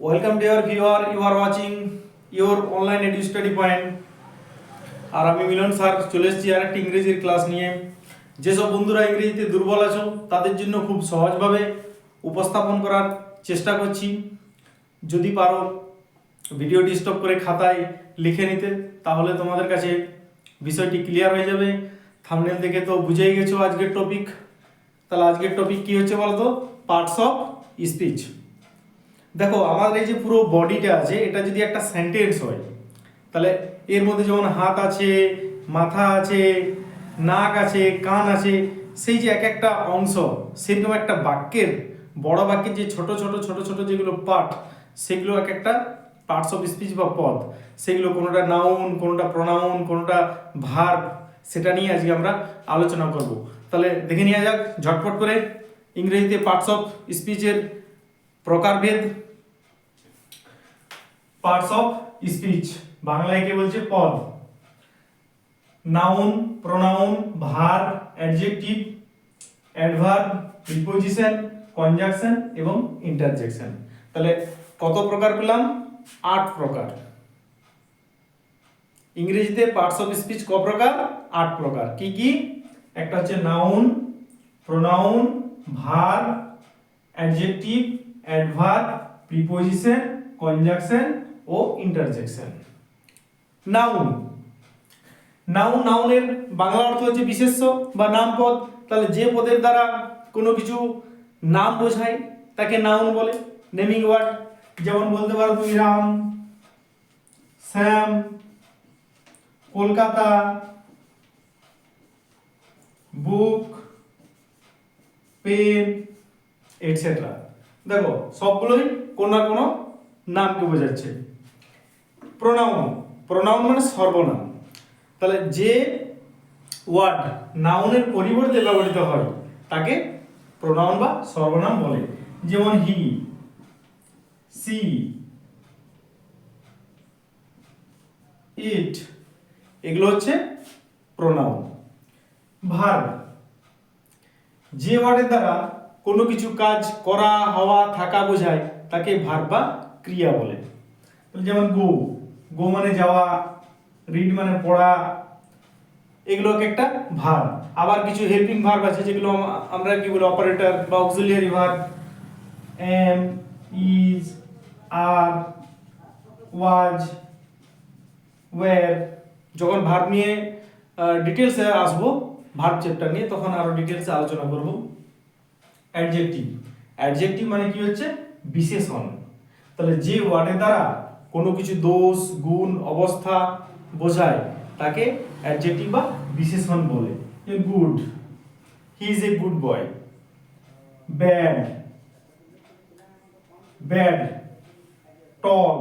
Welcome dear viewer, you are watching your online edu study point আর আমি Milan sir চলে এসেছি আর একটা ইংরেজির ক্লাস নিয়ে। যেসব বন্ধুরা ইংরেজিতে দুর্বল আছো তাদের জন্য খুব সহজভাবে উপস্থাপন করার চেষ্টা করছি। যদি পারো ভিডিওটি স্টপ করে খাতায় লিখে নিতে তাহলে তোমাদের কাছে বিষয়টি ক্লিয়ার হয়ে যাবে। থামনেল দেখে তো বুঝেই গেছো আজকের টপিক তাহলে আজকের টপিক কি হচ্ছে বলতো? পার্টস অফ স্পিচ দেখো, আমাদের এই যে পুরো বডিটা আছে, এটা যদি একটা সেন্টেন্স হয়, তাহলে এর মধ্যে যেমন হাত আছে, মাথা আছে, নাক আছে, কান আছে, সেই যে এক একটা অংশ, সেরকম একটা বাক্যের, বড় বাক্যের যে ছোট ছোট ছোট ছোট যেগুলো পার্ট সেগুলো এক একটা পার্টস অফ স্পিচ বা পদ, সেগুলো কোনোটা নাউন কোনোটা প্রনাউন কোনোটা ভার্ব সেটা নিয়ে আজকে আমরা আলোচনা করব। তাহলে দেখে নেওয়া যাক, ঝটপট করে ইংরেজিতে পার্টস অফ স্পিচের প্রকারভেদ পার্টস অফ স্পিচ বাংলায় কে বলছে পদ noun pronoun verb adjective adverb preposition conjunction এবং ইন্টারজেকশন তাহলে কত প্রকার পেলাম? আট প্রকার। ইংরেজিতে পার্টস অফ স্পিচ ক প্রকার? আট প্রকার। কি কি? একটা হচ্ছে noun pronoun verb adjective adverb, preposition, conjunction ও ইন্টারজেকশন। নাউন। নাউন, নাউনের বাংলা অর্থ হচ্ছে বিশেষ্য বা নাম পদ তাহলে যে পদের দ্বারা কোনো কিছু নাম বোঝায়, তাকে নাউন বলে। নেমিং ওয়ার্ড, যেমন বলতে পারো তুমি Ram, Shyam, Kolkata, book, pen etcetera দেখো, সবগুলোই কোনো না কোনো নামকে বোঝাচ্ছে। প্রোনাউন প্রোনাউন মানে সর্বনাম। তাহলে যে ওয়ার্ড নাউনের পরিবর্তে ব্যবহৃত হয়, তাকে প্রোনাউন বা সর্বনাম বলে। যেমন হি সি ইট এগুলো হচ্ছে প্রোনাউন ভার্ব যে ওয়ার্ডের দ্বারা কোনো কিছু কাজ করা, হওয়া, থাকা বোঝায়, তাকে ভার্ব বা ক্রিয়া বলে। যেমন গো গো মানে যাওয়া রিড মানে পড়া এগুলো একটা ভার্ব আবার কিছু হেল্পিং ভার্ব আছে যেগুলো আমরা কি বলি অপারেটর বা auxiliary verb am is are was were যখন ভার্ব নিয়ে ডিটেলসে আসব ভার্ব চ্যাপ্টার নিয়ে, তখন আরও ডিটেলসে আলোচনা করব। অ্যাডজেক্টিভ। অ্যাডজেক্টিভ মানে কি হচ্ছে? বিশেষণ। তাহলে যে ওয়ার্ডের দ্বারা কোনো কিছু দোষ, গুণ, অবস্থা বোঝায়, তাকে অ্যাডজেক্টিভ বা বিশেষণ বলে। Good. He is a good boy. Bad. Bad. Tall.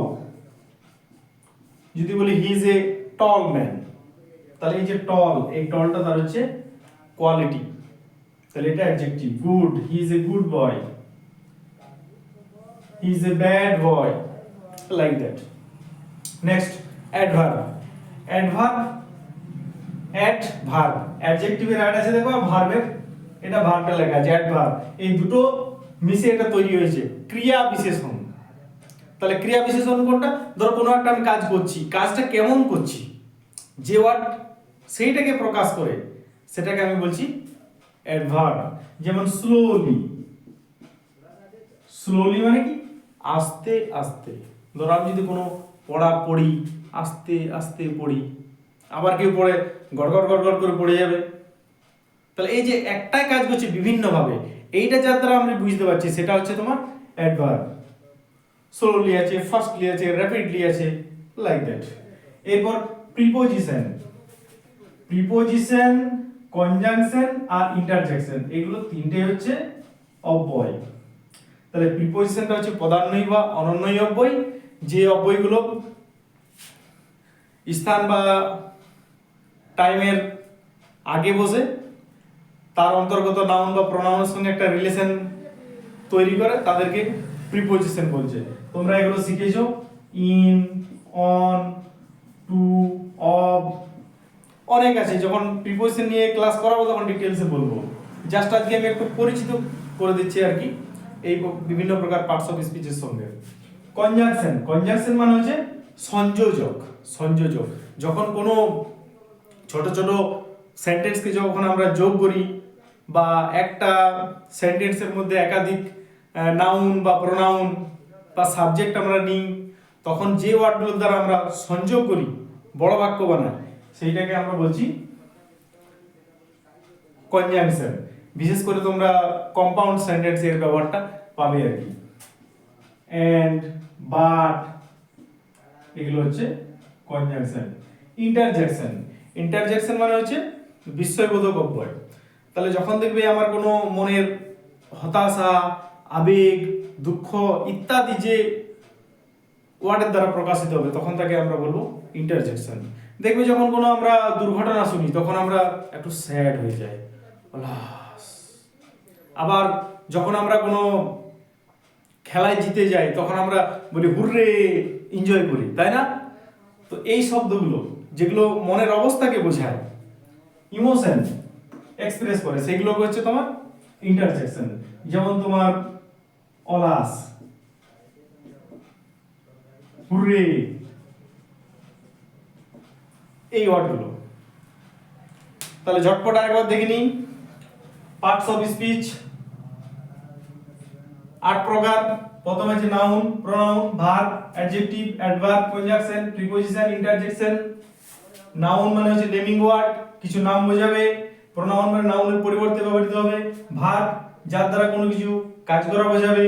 যদি বলি হি ইজ এ টল ম্যান, তাহলে এই যে টল, এই টলটা তার হচ্ছে কোয়ালিটি। তাহলে এটা adjective good he is a good boy he is a bad boy like that next adverb adverb add verb অ্যাডজেক্টিভের add আছে দেখো ভার্বের এটা ভার্বটা লেখা আছে অ্যাডভার্ব এই দুটো মিশে এটা তৈরি হয়েছে, ক্রিয়া বিশেষণ। তাহলে ক্রিয়া বিশেষণ কোনটা? ধরো কোনো একটা আমি কাজ করছি, কাজটা কেমন করছি? যে ওয়ার্ড সেইটাকে প্রকাশ করে, সেটাকে আমি বলছি অ্যাডভার্ব যেমন স্লোলি স্লোলি মানে কি? আস্তে আস্তে। ধরো আমি যদি কোনো পড়া পড়ি, আস্তে আস্তে পড়ি, আবার কেউ পড়ে গড়গড় গড়গড় করে পড়ে যাবে। তাহলে এই যে একটাই কাজ করছে বিভিন্নভাবে, এইটা যার দ্বারা আমরা বুঝতে পারছি, সেটা হচ্ছে তোমার অ্যাডভার্ব স্লোলি আছে ফাস্টলি আছে র্যাপিডলি আছে লাইক দ্যাট এরপর প্রিপোজিশন প্রিপোজিশন কনজাংশন আর ইন্টারজেকশন এগুলো তিনটে হচ্ছে অব্যয়। তাহলে প্রিপোজিশনটা হচ্ছে পদান্বয়ী বা অনন্বয়ী অব্যয়। যে অব্যয়গুলো স্থান বা টাইমের আগে বসে, তার অন্তর্গত নাউন বা প্রোনাউনের সঙ্গে একটা রিলেশন তৈরি করে, তাদেরকে প্রিপোজিশন বলছে। তোমরা এগুলো শিখেছো? ইন অন টু অফ অনেক আছে, যখন প্রিপোজিশন নিয়ে ক্লাস করাবো তখন ডিটেলসে বলব। জাস্ট আজকে আমি একটু পরিচিত করে দিচ্ছি আর কি, এই বিভিন্ন প্রকার পার্টস অফ স্পিচের সঙ্গে। কনজাংশন কনজাংশন মানে হচ্ছে সংযোজক সংযোজক। যখন কোনো ছোট ছোট সেন্টেন্সকে যখন আমরা যোগ করি, বা একটা সেন্টেন্সের মধ্যে একাধিক নাউন বা প্রোনাউন বা সাবজেক্ট আমরা নিই, তখন যে ওয়ার্ডগুলোর দ্বারা আমরা সংযোগ করি, বড় বাক্য বানাই সেইটাকে আমরা বলছি কনজাংশন বিশেষ করে তোমরা কম্পাউন্ড সেন্টেন্স এর ব্যবহারটা পাবে আর কি। অ্যান্ড বাট এগুলো হচ্ছে কনজাংশন ইন্টারজেকশন ইন্টারজেকশন মানে হচ্ছে বিস্ময়বোধক অব্যয়। তাহলে যখন দেখবে আমার কোনো মনের হতাশা, আবেগ, দুঃখ ইত্যাদি যে ওয়ার্ডের দ্বারা প্রকাশিত হবে, তখন তাকে আমরা বলব ইন্টারজেকশন দেখবে যখন কোনো আমরা দুর্ঘটনা শুনি, তখন আমরা একটু স্যাড হয়ে যাই। আবার যখন আমরা কোনো খেলায় জিতে যাই, তখন আমরা বলি, হুররে এনজয় করি। তাই না? তো এই শব্দগুলো, যেগুলো মনের অবস্থাকে বোঝায় ইমোশন এক্সপ্রেস করে সেগুলো হচ্ছে তোমার ইন্টারসেকশন যেমন তোমার, অলাস। হুররে। এই ওয়ার্ডগুলো। তাহলে ঝটপট আরেকবার দেখে নিই। পার্টস অফ স্পিচ আট প্রকার প্রথমে আছে noun pronoun verb adjective adverb conjunction preposition interjection noun মানে হচ্ছে নেমিং ওয়ার্ড কিছু নাম বোঝাবে। প্রোনাউন মানে নাউনের পরিবর্তে ব্যবহৃত হবে। ভার্ব যার দ্বারা কোনো কিছু কাজ করা বোঝাবে।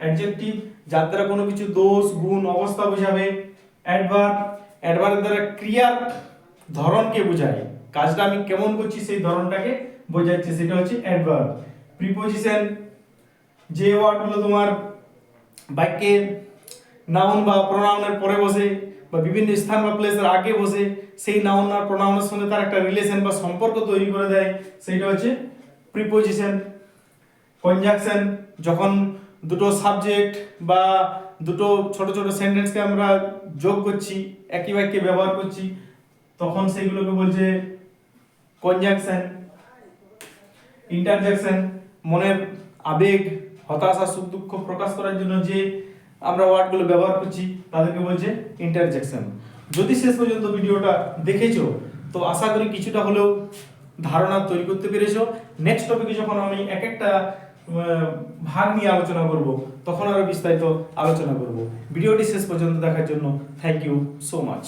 অ্যাডজেক্টিভ যার দ্বারা কোনো কিছু দোষ, গুণ, অবস্থা বোঝাবে। অ্যাডভার্ব অ্যাডভার্বের দ্বারা ক্রিয়ার ধরনকে বোঝায়। কাজটা আমি কেমন করছি সেই ধরনটাকে বোঝাচ্ছে, সেটা হচ্ছে অ্যাডভার্ব প্রিপোজিশন যে ওয়ার্ডগুলো তোমার বাক্যে নাউন বা প্রোনাউনের পরে বসে বা বিভিন্ন স্থান বা প্লেসের আগে বসে, সেই নাউন আর প্রোনাউনের সঙ্গে তার একটা রিলেশন বা সম্পর্ক তৈরি করে দেয়। সেইটা হচ্ছে প্রিপোজিশন কনজাংশন যখন দুটো সাবজেক্ট বা দুটো ছোট ছোট সেন্টেন্সকে আমরা যোগ করছি, একই বাক্যে ব্যবহার করছি, তখন সেইগুলোকে বলছে কনজাংশন ইন্টারজেকশন মনের আবেগ, হতাশা, সুখ, দুঃখ প্রকাশ করার জন্য যে আমরা ওয়ার্ডগুলো ব্যবহার করছি, তাদেরকে বলছে ইন্টারজেকশন যদি শেষ পর্যন্ত ভিডিওটা দেখেছ, তো আশা করি কিছুটা হলেও ধারণা তৈরি করতে পেরেছ। নেক্সট টপিকে যখন আমি এক একটা ভাগ নিয়ে আলোচনা করব, তখন আরও বিস্তারিত আলোচনা করব। ভিডিওটি শেষ পর্যন্ত দেখার জন্য থ্যাংক ইউ সো মাচ